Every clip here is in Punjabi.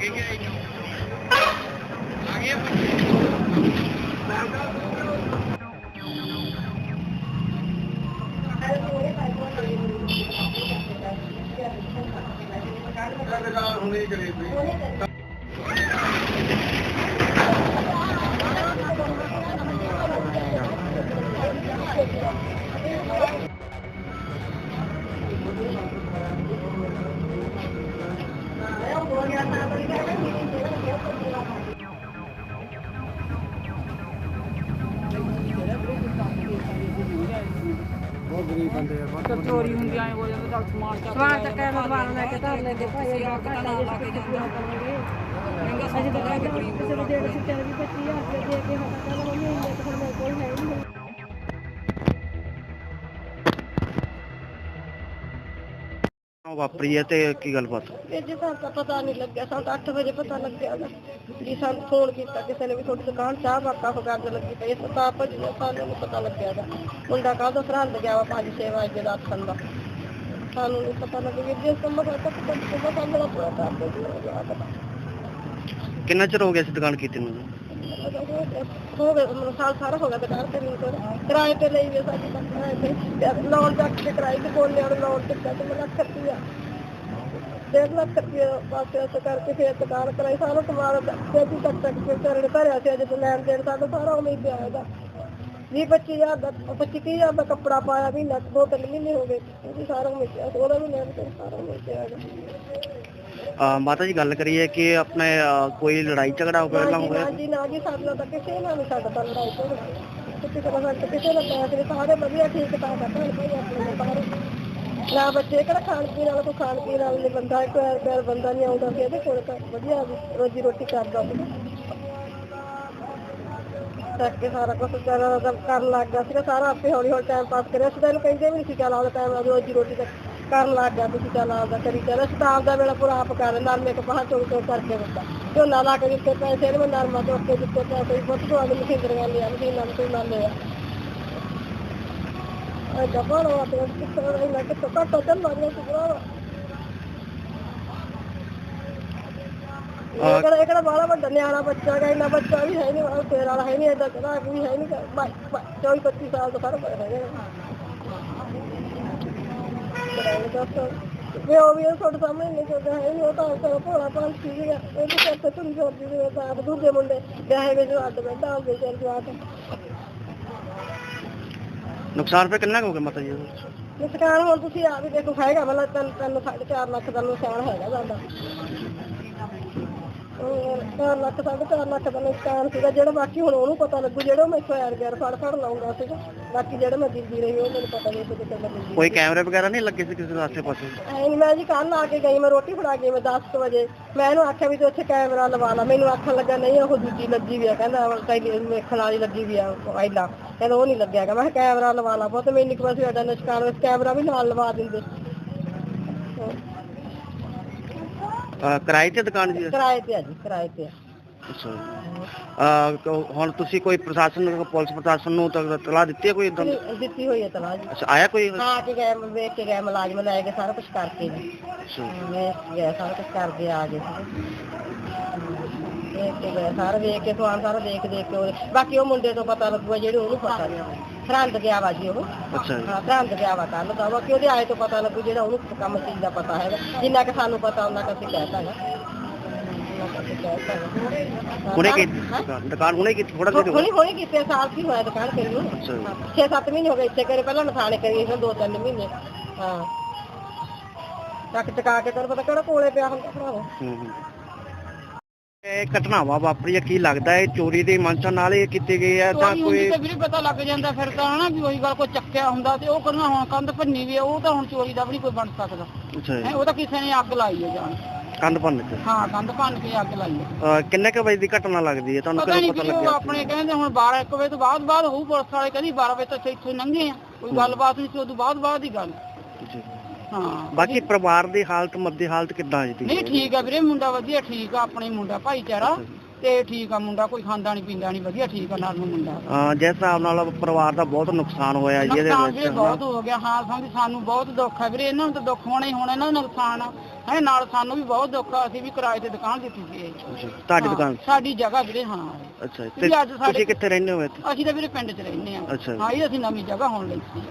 ਗਰੀਬ ਬੰਦਾ ਦਿਹਾੜੀ ਅੰਦਰ ਕਰਦੇ ਬਹੁਤ ਗਰੀਬ ਬੰਦੇ ਆ ਬਹੁਤ ਚੋਰੀ ਹੁੰਦੀ ਆਏ ਹੋ ਜਾਂਦਾ ਚੱਲ ਸਮਾਨ ਚੱਕ ਸਮਾਨ ਚੱਕਿਆ ਸਮਾਨ ਲੈ ਕੇ ਘਰ ਲੈ ਕੇ ਭਾਈ ਆ ਘਰ ਲੈ ਕੇ ਪੂਰਾ ਕਰਾਂਗੇ। ਅਸੀਂ ਤਾਂ ਕਹਿੰਦੇ ਹੁਣ ਕਿਸੇ ਨੂੰ ਦੇਣ ਸੀ ਤੇਰੇ ਵੀ 25000 ਰੁਪਏ ਉਹ ਵਾਪਰੀ ਹੈ ਤੇ ਕੀ ਗੱਲਬਾਤ? ਇਹ ਜੇ ਸਾਨੂੰ ਤਾਂ ਪਤਾ ਨਹੀਂ ਲੱਗਿਆ ਸਾਨੂੰ ਤਾਂ 8 ਵਜੇ ਪਤਾ ਲੱਗਿਆ ਗਾ ਜੀ ਸਾਨੂੰ ਫੋਨ ਕੀਤਾ ਕਿਸੇ ਨੇ ਵੀ ਤੁਹਾਡੀ ਦੁਕਾਨ ਚਾਹ ਬਾਕਾ ਫਗਾਰ ਲੱਗੀ ਪਈ ਹੈ ਤਾਂ ਆਪ ਜੀ ਸਾਨੂੰ ਨਹੀਂ ਪਤਾ ਲੱਗਿਆ ਗਾ। ਮੁੰਡਾ ਕੱਲ ਦਾ ਸਰਹੰਦ ਗਿਆ ਵਾ 5-6 ਵਜੇ ਦਾ ਆਥਣ ਦਾ। ਸਾਨੂੰ ਨਹੀਂ ਪਤਾ ਲੱਗਿਆ ਜਿਸ ਤੋਂ ਮਗਰ ਤੱਕ ਤੱਕ ਪੂਰਾ ਕਰ ਦੇ ਜੀ ਕਿੰਨਾ ਚਿਰ ਹੋ ਗਿਆ ਸੀ ਦੁਕਾਨ ਕੀਤੀ ਨੂੰ? ਹੋ ਗਿਆ ਮੈਨੂੰ ਸਾਲ ਸਾਰਾ ਹੋ ਗਿਆ ਦੁਕਾਨ ਤੇ ਨਹੀਂ ਕੋਲ ਕਿਰਾਏ ਤੇ ਲਈ ਵੀ ਸਾਡੀ ਕਿਰਾਏ ਤੇ ਲੋਨ ਚੱਕ ਕੇ ਕਿਰਾਏ ਤੇ ਕੋਲ ਲਿਆ ਲੋਨ ਤੇ ਚੱਕ ਕੇ ਲੱਖ ਰੁਪਇਆ ਡੇਢ ਲੱਖ ਰੁਪਇਆ ਪਾਸੇ ਉਸ ਕਰਕੇ ਫਿਰ ਦੁਕਾਨ ਕਰਾਈ ਸਾਰਾ ਸਮਾਨ ਤੇ ਵੀ ਤੱਕ ਤੱਕ ਫਿਰ ਚਰਣ ਭਰਿਆ ਸੀ ਜਦੋਂ ਲੈਣ ਦੇਣ ਸਾਡਾ ਸਾਰਾ ਉਵੇਂ ਹੀ ਪਿਆ ਇਹਦਾ ਵੀਹ ਪੱਚੀ ਹਜ਼ਾਰ ਦਾ ਪੱਚੀ ਤੀਹ ਹਜ਼ਾਰ ਦਾ ਕੱਪੜਾ ਪਾਇਆ ਵੀ ਲੱਖ ਦੋ ਤਿੰਨ ਮਹੀਨੇ ਹੋ ਗਏ ਉਹ ਵੀ ਸਾਰਾ ਉਵੇਂ ਪਿਆ ਉਹਦਾ ਵੀ ਲੈਣ ਦੇਣ ਸਾਰਾ ਉਵੇਂ ਗਿਆ। ਹੈਗਾ। ਮਾਤਾ ਜੀ ਗੱਲ ਕਰੀਏ ਕਿ ਆਪਣੇ ਅਹ, ਕੋਈ ਲੜਾਈ ਝਗੜਾ ਪਹਿਲਾਂ ਹੋਇਆ ਨਾ ਨਾ ਜੀ ਸਾਡੇ ਨਾਲ ਤਾਂ ਕਿਸੇ ਨਾਲ ਨਹੀਂ ਸਾਡਾ ਤਾਂ ਲੜਾਈ ਕੋਈ ਕਿਸੇ ਤਰ੍ਹਾਂ ਨਾਲ ਤਾਂ ਕਿਸੇ ਨਾਲ ਪੈਸੇ ਨਹੀਂ ਸਾਰੇ ਵਧੀਆ ਠੀਕ ਠਾਕ ਆ ਭੈਣ ਭਾਈ ਆਪਣੇ ਬਾਹਰ। ਨਾ ਬੱਚੇ ਕਿਹੜਾ ਖਾਣ ਪੀਣ ਵਾਲਾ ਕੋਈ ਖਾਣ ਪੀਣ ਵਾਲਾ ਨਹੀਂ ਬੰਦਾ ਇੱਕ ਵਾਰ ਬੰਦਾ ਨਹੀਂ ਆਉਂਦਾ ਸੀ ਇਹਦੇ ਕੋਲ ਤਾਂ ਵਧੀਆ ਵੀ ਰੋਜੀ ਰੋਟੀ ਕਰਦਾ ਸੀ ਤੱਕ ਸਾਰਾ ਕੁਝ ਕਰਨ ਲੱਗ ਗਿਆ ਸੀਗਾ ਸਾਰਾ ਆਪੇ ਹੌਲੀ ਹੌਲੀ ਟਾਈਮ ਪਾਸ ਕਰਿਆ। ਸੀ ਤਾਂ ਇਹਨੂੰ ਕਹਿੰਦੇ ਵੀ ਨਹੀਂ ਸੀ ਚੱਲ ਆਪਦਾ ਟਾਈਮ ਰੋਜੀ ਰੋਟੀ ਦਾ ਕਰਨ ਲੱਗ ਗਿਆ, ਤੁਸੀਂ ਚੱਲ ਆਪਦਾ ਕਰੀ ਚੱਲ, ਅਸੀਂ ਤਾਂ ਆਪਦਾ ਵੇਲਾ ਪੂਰਾ ਆਪ ਕਰ ਨਰਮੇ ਕੋ ਬਾਹਰ ਚੋਂ ਚੋਂ ਕਰਕੇ ਦਿੱਤਾ। ਝੋਨਾ ਲਾ ਕੇ ਦਿੱਤੇ ਪੈਸੇ ਇਹਨੇ ਨਰਮਾ ਤੋਂ ਕੇ ਦਿੱਤੇ ਪੈਸੇ, ਬਹੁਤ ਤੋਂ ਆਗੇ ਮਸ਼ੀਨਰੀਆਂ ਲਿਆ, ਮਸ਼ੀਨਾਂ ਤੋਂ ਨਾਲ ਲਿਆ। ਆ ਡਬਲ ਹੋ ਤੇ ਕਿੱਥੇ ਰਹੀ ਨਾ ਕਿ ਟੋਕਾ ਟੋਕਾ ਲੱਗਿਆ ਸੀ ਭਰਾ ਇਹ ਬਾਲਾ ਵੱਡਾ ਨਿਆਣਾ ਬੱਚਾ ਹੈਗਾ, ਇੰਨਾ ਬੱਚਾ ਵੀ ਹੈ ਨਹੀਂ ਵਾਲਾ ਫੇਰ ਵਾਲਾ ਹੈ ਨਹੀਂ ਏਦਾਂ ਕਿਹੜਾ ਵੀ ਹੈ ਨਹੀਂ 24 25 ਸਾਲ ਦਾ ਫ਼ਰਕ ਹੈਗਾ ਵੇ ਉਹ ਵੀ ਤੁਹਾਡੇ ਸਾਹਮਣੇ ਨਹੀਂ ਕਰਦਾ ਹੈ ਉਹ ਤਾਂ ਚਲੋ ਭੋਲਾ ਭਾਲ ਸੀ ਗਿਆ ਇਹ ਵੀ ਕਰਤੇ ਤੁਰੀ ਜੋਰਦੀ ਦੇ ਤਾਂ ਆਪ ਦੂਜੇ ਮੁੰਡੇ। ਵਿਆਹੇ ਵਿੱਚ ਅੱਡ ਬੈਠਾ ਹੋ ਗਏ ਚੱਲ ਜਵਾਕ ਨੁਕਸਾਨ ਫਿਰ ਕਿੰਨਾ ਕੁ ਹੋ ਗਿਆ ਮਾਤਾ ਜੀ? ਨੁਕਸਾਨ ਹੁਣ ਤੁਸੀਂ ਆਪ ਹੀ ਦੇਖੋ ਹੈਗਾ ਮਤਲਬ ਤਿੰਨ ਤਿੰਨ ਸਾਢੇ ਚਾਰ ਲੱਖ ਦਾ ਨੁਕਸਾਨ ਹੈਗਾ ਸਾਡਾ। ਉਹ ਚਾਰ ਲੱਖ ਸਾਢੇ ਚਾਰ ਲੱਖ ਦਾ ਨੁਕਸਾਨ ਸੀਗਾ ਜਿਹੜਾ ਬਾਕੀ ਹੁਣ ਉਹਨੂੰ ਪਤਾ ਲੱਗੂ ਜਿਹੜਾ ਮੈਂ ਇੱਥੋਂ ਯਾਰ ਗਿਆ ਫੜ ਫੜ ਲਾਉਂਗਾ ਸੀਗਾ ਬਾਕੀ ਜਿਹੜਾ ਮੈਂ ਦਿੱਦੀ ਰਹੀ ਉਹ ਮੈਨੂੰ ਪਤਾ ਨਹੀਂ ਸੀ ਕਿੱਥੇ ਲੱਗੀ ਕੋਈ ਕੈਮਰੇ ਵਗੈਰਾ ਨਹੀਂ ਲੱਗੇ ਸੀ ਕਿਸੇ ਦੇ ਆਸੇ ਪਾਸੇ ਐਂ ਮੈਂ ਜੀ ਕੱਲ ਆ ਕੇ ਗਈ ਮੈਂ ਰੋਟੀ ਫੜਾ ਗਈ ਮੈਂ 10 ਵਜੇ ਮੈਂ ਇਹਨੂੰ ਆਖਿਆ ਵੀ ਤੂੰ ਉੱਥੇ ਕੈਮਰਾ ਲਵਾ ਲਾ ਮੈਨੂੰ ਆਖਣ ਲੱਗਾ ਨਹੀਂ ਉਹ ਦੂਜੀ ਲੱਗੀ ਵੀ ਆ ਕਹਿੰਦਾ ਕਈ ਵੇਖਣ ਵਾਲੀ ਲੱਗੀ ਵੀ ਆ ਪਹਿਲਾਂ ਕਹਿੰਦਾ ਉਹ ਨਹੀਂ ਲੱਗਿਆਗਾ ਮੈਂ ਕਿਹਾ ਕੈਮਰਾ ਲਵਾ ਲਾ ਬਹੁਤ ਮੈਨੂੰ ਇੱਕ ਵਾਰ ਸਾਡਾ ਨੁਕਸਾਨ ਵਿੱਚ ਕੈਮਰਾ ਵੀ ਨਾਲ ਲਵਾ ਦਿੰਦੇ। ਅਹ, ਕਿਰਾਏ ਤੇ ਦੁਕਾਨ ਜੀ ਕਿਰਾਏ ਤੇ ਆ ਜੀ ਕਿਰਾਏ ਤੇ ਆ ਅੱਛਾ ਅਹ, ਕ- ਹੁਣ ਤੁਸੀਂ ਕੋਈ ਪ੍ਰਸ਼ਾਸਨ ਪੁਲਿਸ ਪ੍ਰਸ਼ਾਸਨ ਨੂੰ ਤਾਂ ਤਲਾਹ ਦਿੱਤੀ ਹੈ ਕੋਈ ਇਦਾਂ ਦਿੱਤੀ- ਦਿੱਤੀ ਹੋਈ ਹੈ ਤਲਾ ਜੀ। ਅੱਛਾ ਆਇਆ ਕੋਈ? ਹਾਂ ਆ ਕੇ ਗਏ ਮੈਂ ਵੇਖ ਕੇ ਗਏ ਮੁਲਾਜ਼ਮ ਲੈ ਕੇ ਸਾਰਾ ਕੁਝ ਕਰਕੇ ਜੀ ਅੱਛਾ। ਕੇ ਗਏ ਸਾਰਾ ਕੁਝ ਕਰਦੇ ਆ ਗਏ। ਸੀ ਦੇਖ ਕੇ ਗਏ ਸਾਰਾ ਵੇਖ ਕੇ ਸਮਾਨ ਸਾਰਾ ਦੇਖ ਦੇਖ ਕੇ ਉਹਦੇ- ਬਾਕੀ ਉਹ ਮੁੰਡੇ ਤੋਂ ਪਤਾ ਲੱਗੂਗਾ ਜਿਹੜੇ ਉਹਨੂੰ ਪਤਾ ਨਹੀਂ। ਸਰਹੰਦ ਗਿਆ ਵਾ ਜੀ ਉਹ ਅੱਛਾ ਜੀ। ਹਾਂ ਗਿਆ ਵਾ ਕੱਲ ਦਾ ਬਾਕੀ ਉਹਦੇ ਆਏ ਤੋਂ ਪਤਾ ਲੱਗੂ ਜਿਹੜਾ ਉਹਨੂੰ ਕੰਮ ਚੀਜ਼ ਦਾ ਪਤਾ ਹੈਗਾ। ਜਿੰਨਾ ਕਿ ਸਾਨੂੰ ਪਤਾ ਉਹਨਾਂ ਕਿ ਅਸੀਂ ਕਹਿਤਾ ਹੈਗਾ ਕੁ ਹੁਣੇ ਕੀ। ਦੁਕਾਨ ਹੁਣੇ ਕੀ ਥੋੜਾ ਜਿਹਾ ਹੁਣੀ ਹੁਣੀ ਕੀਤੇ ਸਾਲ ਕੀ ਹੋਇਆ ਦੁਕਾਨ ਕਰੀ ਨੂੰ। ਅੱਛਾ ਜੀ। 6-7 ਮਹੀਨੇ ਹੋ ਗਏ ਇੱਥੇ ਕਰੇ ਪਹਿਲਾਂ ਨਥਾਣੇ ਕਰੀ ਫਿਰ 2-3 ਮਹੀਨੇ। ਹਾਂ। ਟੱਕ ਟਕਾ ਕੇ ਕਰ ਪਤਾ ਕਿਹੜਾ ਕੋਲੇ ਪਿਆ ਹੁੰਦਾ ਭਰਾਵਾ। ਹੂੰ ਹੂੰ। ਇਹ ਘਟਨਾਵਾਂ ਵਾਪਰੀਆਂ ਕੀ ਲੱਗਦਾ ਹੈ ਚੋਰੀ ਦੀ ਮਨਸ਼ਾ ਨਾਲ ਇਹ ਕੀਤੀ ਗਈ ਹੈ ਜਾਂ ਚੋਰੀ ਹੁੰਦੀ ਕੋਈ ਤੇ ਵੀਰੇ ਪਤਾ ਲੱਗ ਜਾਂਦਾ ਫਿਰ ਤਾਂ ਹਨਾ ਵੀ ਉਹੀ ਗੱਲ ਕੋਈ ਚੱਕਿਆ ਹੁੰਦਾ ਤੇ ਉਹ ਕਰਨਾ ਹੁਣ ਕੰਧ ਭੰਨੀ ਵੀ ਆ, ਉਹ ਤਾਂ ਹੁਣ ਚੋਰੀ ਦਾ ਵੀ ਨਹੀਂ ਕੋਈ ਬਣ ਸਕਦਾ। ਅੱਛਾ ਜੀ। ਹੈਂ, ਉਹ ਤਾਂ ਕਿਸੇ ਨੇ ਅੱਗ ਲਾਈ ਹੈ ਜਾਣ ਕੰਧ ਭੰਨ ਕੇ? ਹਾਂ ਕੰਧ ਭੰਨ ਕੇ ਅੱਗ ਲਾਈ ਹੈ ਅਹ ਕਿੰਨੇ ਕੁ ਵਜੇ ਦੀ ਘਟਨਾ ਲੱਗਦੀ ਹੈ ਤੁਹਾਨੂੰ ਪਤਾ ਕਦੋਂ ਨਹੀਂ ਪਤਾ ਵੀਰੇ ਉਹ ਲੱਗਿਆ ਆਪਣੇ ਕਹਿੰਦੇ ਹੁਣ 12 1 ਵਜੇ ਤੋਂ ਬਾਅਦ ਬਾਅਦ ਹੋਊ ਪੁਲਿਸ ਵਾਲੇ ਕਹਿੰਦੀ 12 ਵਜੇ ਤੱਕ ਇੱਥੋਂ ਲੰਘੇ ਆ। ਕੋਈ ਗੱਲਬਾਤ ਨਹੀਂ ਸੀ ਉਦੋਂ ਬਾਅਦ ਬਾਅਦ ਦੀ ਗੱਲ। ਜੀ। ਹਾਂ। ਬਾਕੀ ਪਰਿਵਾਰ ਦੀ ਹਾਲਤ ਮੱਦੀ ਹਾਲਤ ਕਿੱਦਾਂ ਜੀ? ਨਹੀਂ ਠੀਕ ਆ ਵੀਰੇ ਮੁੰਡਾ ਵਧੀਆ ਠੀਕ ਆ ਆਪਣੇ ਮੁੰਡਾ ਭਾਈਚਾਰਾ ਤੇ ਠੀਕ ਆ ਮੁੰਡਾ ਕੋਈ ਖਾਂਦਾ ਨਹੀਂ ਪੀਂਦਾ ਨਹੀਂ ਵਧੀਆ ਠੀਕ ਆ ਨਾਲ ਨੂੰ ਮੁੰਡਾ। ਅਹ ਜਿਸ ਹਿਸਾਬ ਨਾਲ ਪਰਿਵਾਰ ਦਾ ਬਹੁਤ ਨੁਕਸਾਨ ਹੋਇਆ ਜੀ ਇਹਦੇ ਨੁਕਸਾਨ ਵਿੱਚ ਬਹੁਤ ਹੋ ਗਿਆ ਹਾਂ ਸਮਝ ਸਾਨੂੰ ਬਹੁਤ ਦੁੱਖ ਹੈ ਵੀਰੇ ਇਹਨਾਂ ਨੂੰ ਤਾਂ ਦੁੱਖ ਹੋਣਾ ਹੀ ਹੋਣਾ ਇਹਨਾਂ ਨੂੰ ਨੁਕਸਾਨ ਆ। ਹੈ ਨਾਲ ਸਾਨੂੰ ਵੀ ਬਹੁਤ ਦੁੱਖ ਆ ਅਸੀਂ ਵੀ ਕਿਰਾਏ ਤੇ ਦੁਕਾਨ ਦਿੱਤੀ ਸੀ। ਤੁਹਾਡੀ ਹਾਂ, ਦੁਕਾਨ? ਸਾਡੀ ਜਗ੍ਹਾ ਵੀਰੇ ਹਾਂ। ਅੱਛਾ ਅੱਜ ਤੁਸੀਂ ਕਿੱਥੇ ਰਹਿੰਦੇ ਹੋ ਇੱਥੇ? ਅਸੀਂ ਤਾਂ ਵੀਰੇ ਪਿੰਡ 'ਚ ਰਹਿੰਦੇ ਆ। ਹਾਂ ਇਹ ਅਸੀਂ ਨਵੀਂ ਜਗ੍ਹਾ ਹੁਣ ਲਈ ਸੀ।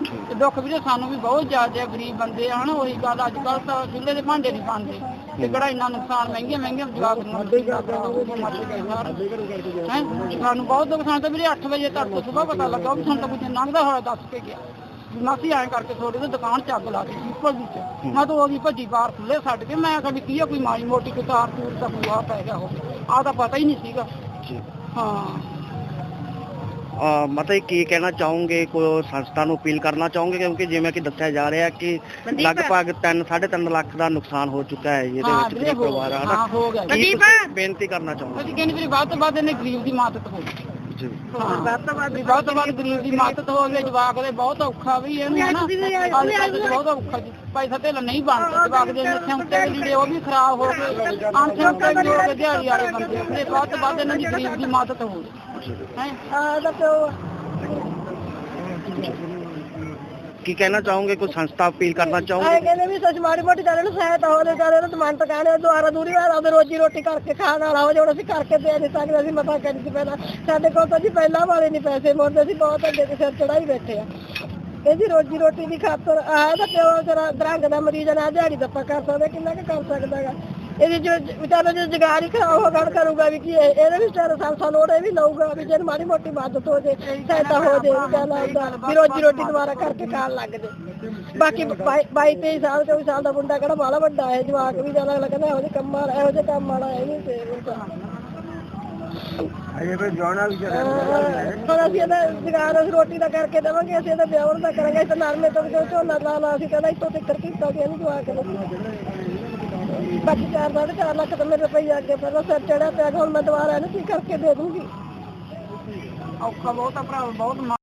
ਤੇ ਦੁੱਖ ਵੀਰੇ ਸਾਨੂੰ ਵੀ ਬਹੁਤ ਜ਼ਿਆਦਾ ਆ, ਗਰੀਬ ਬੰਦੇ ਆ ਹਨਾ ਉਹੀ ਗੱਲ ਅੱਜ ਕੱਲ ਤਾਂ ਚੁੱਲ੍ਹੇ ਦੇ ਭਾਂਡੇ ਨਹੀਂ ਪਾਉਂਦੇ ਤੇ ਕਿਹੜਾ ਇੰਨਾ ਨੁਕਸਾਨ ਮਹਿੰਗੇ ਮਹਿੰਗੇ ਜਵਾਬ ਹੈ ਸਾਨੂੰ ਬਹੁਤ ਦੁੱਖ ਸਾਨੂੰ ਵੀਰੇ 8 ਵਜੇ ਤੱਕ ਸਵੇਰ ਪਤਾ ਲੱਗਾ ਵੀ ਸਾਨੂੰ ਤਾਂ ਕੁਝ ਲੰਘਦਾ ਹੋਇਆ ਦੱਸ ਕੇ ਗਿਆ। ਮਾਸੀ ਐਂ ਕਰਕੇ ਤੁਹਾਡੇ ਤੇ ਦੁਕਾਨ ਚ ਅੱਗ ਲਾ ਦਿੱਤੀ ਭੱਜੀ ਚ ਮੈਂ ਤਾਂ ਉਹਦੀ ਭੱਜੀ ਬਾਹਰ ਖੁੱਲੇ ਛੱਡ ਕੇ ਮੈਂ ਕਿਹਾ ਵੀ ਕੀ ਆ ਕੋਈ ਮਾੜੀ ਮੋਟੀ ਕੋਈ ਤਾਰ ਤੂਰ ਦਾ ਬੂਆ ਪੈ ਗਿਆ ਹੋਵੇ। ਆਹ ਤਾਂ ਪਤਾ ਹੀ ਨਹੀਂ ਸੀਗਾ। ਹਾਂ। ਮਤਲਬ ਕੀ ਕਹਿਣਾ ਚਾਹੋਗੇ? ਕੋਈ ਸੰਸਥਾ ਨੂੰ ਅਪੀਲ ਕਰਨਾ ਚਾਹੋਗੇ? ਕਿਉਂਕਿ ਜਿਵੇਂ ਕਿ ਦੱਸਿਆ ਜਾ ਰਿਹਾ ਕਿ ਲਗਭਗ 3 3.5 ਲੱਖ ਦਾ ਨੁਕਸਾਨ ਹੋ ਚੁੱਕਾ ਹੈ ਇਹਦੇ ਹਾਂ ਵਿੱਚ ਵੀਰੇ ਗਰੀਬ ਹੋ ਪਰਿਵਾਰ ਆ ਹਾਂ ਹੋ ਗਿਆ। ਤੁਸੀਂ ਬੇਨਤੀ ਕਰਨਾ ਚਾਹੋਗੇ? ਅਸੀਂ ਕਹਿੰਦੇ ਵੀ ਵੱਧ ਤੋਂ ਵੱਧ ਇਹਨੇ ਗਰੀਬ ਦੀ ਮਦਦ ਹੋ ਜੀ। ਹਾਂ ਵੱਧ ਤੋਂ ਵੱਧ ਵੱਧ ਤੋਂ ਵੱਧ ਗਰੀਬ ਦੀ ਮਦਦ ਹੋ ਗਈ ਜਵਾਕ ਦੇ ਬਹੁਤ ਔਖਾ ਵੀ ਇਹਨੂੰ ਹਨਾ ਅੱਜ ਕੱਲ੍ਹ ਤੇ ਬਹੁਤ ਔਖਾ ਜੀ। ਪੈਸਾ ਤੇ ਨਹੀਂ ਬਣਦਾ ਜਵਾਕ ਦੇ ਨਿੱਥੇ ਉੱਤੇ ਲੀੜੇ ਉਹ ਵੀ ਖਰਾਬ ਹੋ ਗਏ। ਆਂਥੇ ਉੱਤੇ ਵੀ ਹੋ ਗਏ ਦਿਹਾੜੀ ਵਾਲੇ ਬੰਦੇ ਤੇ ਵੱਧ ਤੋਂ ਵੱਧ ਇਹਨਾਂ ਦੀ ਗਰੀਬ ਦੀ ਮਦਦ ਹੋ ਪਿਓ ਕੀ ਕਹਿਣਾ ਚਾਹੋਗੇ? ਕੋਈ ਸੰਸਥਾ ਅਪੀਲ ਕਰਨਾ ਆਏ ਚਾਹੋਗੇ ਕਹਿੰਦੇ ਵੀ ਸੱਚ ਮਾੜੀ ਮੋਟੀ ਜਾਣੇ ਨੂੰ ਸਹਾਇਤਾ ਹੋ ਦੇ ਜਾਣੇ ਨੂੰ ਸਮਾਨ ਟਕਾਣੇ ਦੁਆਰਾ ਦੂਰੀ ਵਾਲਾ ਉਹਦੇ ਰੋਜੀ ਰੋਟੀ ਕਰਕੇ ਖਾਣ ਵਾਲਾ ਹੋ ਜਿਹੜਾ ਅਸੀਂ ਕਰਕੇ ਦੇ ਦੇ ਸਕਦੇ ਅਸੀਂ ਮਤਾ ਕਰੀ ਸੀ ਪਹਿਲਾਂ। ਸਾਡੇ ਕੋਲ ਤਾਂ ਜੀ ਪਹਿਲਾਂ ਵਾਲੇ ਨਹੀਂ ਪੈਸੇ ਮੋੜਦੇ ਸੀ ਬਹੁਤ ਅੱਗੇ ਤੇ ਸਿਰ ਚੜਾਈ ਬੈਠੇ ਆ। ਇਹਦੀ ਰੋਜੀ ਰੋਟੀ ਦੀ ਖਾਤਰ ਆਹ ਤਾਂ ਪਿਓ ਜਰਾ ਦਰੰਗ ਦਾ ਮਰੀਜ਼ ਆ ਨਾ ਦਿਹਾੜੀ ਦੱਪਾ ਕਰ ਸਕਦਾ ਕਿੰਨਾ ਕੁ ਕਰ ਸਕਦਾ ਹੈਗਾ। ਇਹਦੀ ਜੋ ਵਿਚਾਰਾ ਜੋ ਜਗਾਰ ਹੀ ਖਰਾਬ ਹੋ ਗੜ ਕਰੂਗਾ ਵੀ ਕੀ ਇਹ- ਇਹਦੇ ਵੀ ਵਿਚਾਰਾ ਸੰਸਾ ਲੋੜ ਇਹ ਵੀ ਲਊਗਾ ਵੀ ਜੇ ਮਾੜੀ ਮੋਟੀ ਮਦਦ ਹੋ ਜੇ ਸਹਾਇਤਾ ਹੋ ਜੇ ਵੀ ਆਉਂਦਾ ਵੀ ਰੋਜੀ ਰੋਟੀ ਦੁਬਾਰਾ ਕਰਕੇ ਖਾਣ ਲੱਗ ਜੇ। ਬਾਕੀ 22 23 ਸਾਲ 24 ਸਾਲ ਦਾ ਮੁੰਡਾ ਕਿਹੜਾ ਬਾਲਾ ਵੱਡਾ ਹੈ ਜਵਾਕ ਵੀ ਜਾਣਾ ਲੱਗਦਾ ਇਹੋ ਜਿਹੇ ਕੰਮਾਂ ਵਾਲਾ ਇਹੋ ਜਿਹੇ ਕੰਮ ਵਾਲਾ ਹੈ ਨਹੀਂ ਤੇ ਉਹ ਤਾਂ। ਅਜੇ ਕੋਈ ਜਾਣਾ ਵੀ ਹੁਣ ਅਸੀਂ ਇਹਦਾ ਜਗਾਰ ਅਸੀਂ ਰੋਟੀ ਦਾ ਕਰਕੇ ਦੇਵਾਂਗੇ ਅਸੀਂ ਇਹਦਾ ਵਿਆਹ ਦਾ ਕਰਾਂਗੇ ਤੇ ਨਰਮੇ ਤੋਂ ਵੀ ਜੋ ਝੋਨਾ ਲਾਣਾ ਅਸੀਂ ਕਹਿੰਦਾ ਇੱਥੋਂ ਤੱਕ ਕੀਤਾ ਸੀ ਇਹਨੂੰ ਜਵਾਕ ਨੂੰ। ਬਾਕੀ ਚਾਰ ਸਾਢੇ ਚਾਰ ਲੱਖ ਤਾਂ ਮੇਰੇ ਰੁਪਈਆ ਅੱਗੇ ਪਹਿਲਾਂ ਸਿਰ ਚੜਿਆ ਪਿਆ ਹੁਣ ਮੈਂ ਦੁਬਾਰਾ ਇਹਨੂੰ ਕੀ ਕਰਕੇ ਦੇ ਦੂੰਗੀ। ਔਖਾ ਬਹੁਤ ਆ ਭਰਾ, ਬਹੁਤ